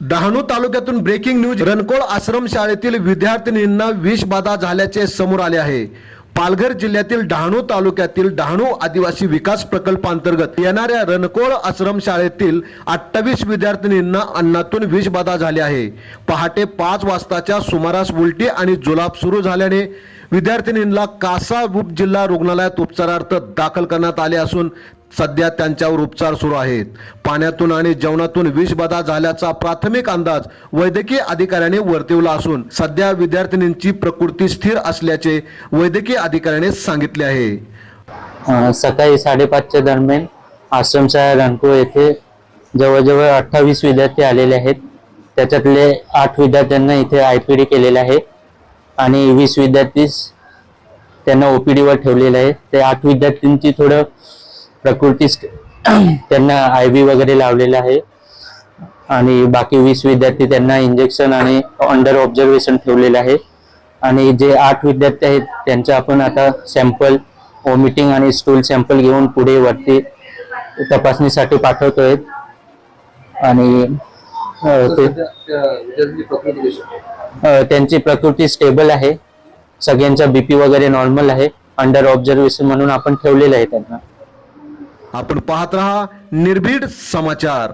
डहाणू तालुक्यातून breaking news रणकोळ आश्रम शाळेतील विद्यार्थिनींना विषबाधा झाल्याचे समोर आले आहे. पालघर जिल्ह्यातील डहाणू तालुक्यातील डहाणू आदिवासी विकास प्रकल्पांतर्गत येणाऱ्या रणकोळ आश्रम शाळेतील अठ्ठावीस विद्यार्थिनींना अन्नातून विषबाधा झाली आहे. पहाटे पाच वाजताच्या सुमारास उलटी आणि जुलाब सुरू झाल्याने विद्यार्थिनींना कासा उपजिल्हा रुग्णालयात उपचारार्थ दाखल करण्यात आले असून सध्या त्यांच्यावर उपचार सुरू आहेत. पाण्यातून आणि जेवणातून विषबाधा झाल्याचा प्राथमिक अंदाज वैद्यकीय अधिकाऱ्याने वर्तवला असून सध्या विद्यार्थिनींची प्रकृती स्थिर असल्याचे वैद्यकीय अधिकाऱ्याने सांगितले आहे. सकाळी साडेपाचच्या दरम्यान आश्रमशाळा रणकुळ येथे जवळजवळ अठ्ठावीस विद्यार्थी आलेले आहेत. त्याच्यातले आठ विद्यार्थ्यांना इथे आय पी डी केलेलं आहे आणि वीस विद्यार्थी त्यांना ओ पी डीवर ठेवलेलं आहे. ते आठ विद्यार्थ्यांची थोडं प्रकृती त्यांना आय व्ही वगैरे लावलेलं आहे. आणि बाकी वीस विद्यार्थी त्यांना इंजेक्शन आणि अंडर ऑब्झर्वेशन ठेवलेलं आहे. आणि जे आठ विद्यार्थी आहेत त्यांचं आपण आता सॅम्पल वॉमिटिंग आणि स्टूल सॅम्पल घेऊन पुढे वरती तपासणीसाठी पाठवतोय. आणि त्यांची प्रकृती स्टेबल आहे. सगळ्यांचा बीपी वगैरे नॉर्मल आहे. अंडर ऑब्झर्वेशन म्हणून आपण ठेवलेलं आहे त्यांना. आपण पाहत रहा निर्भीड समाचार.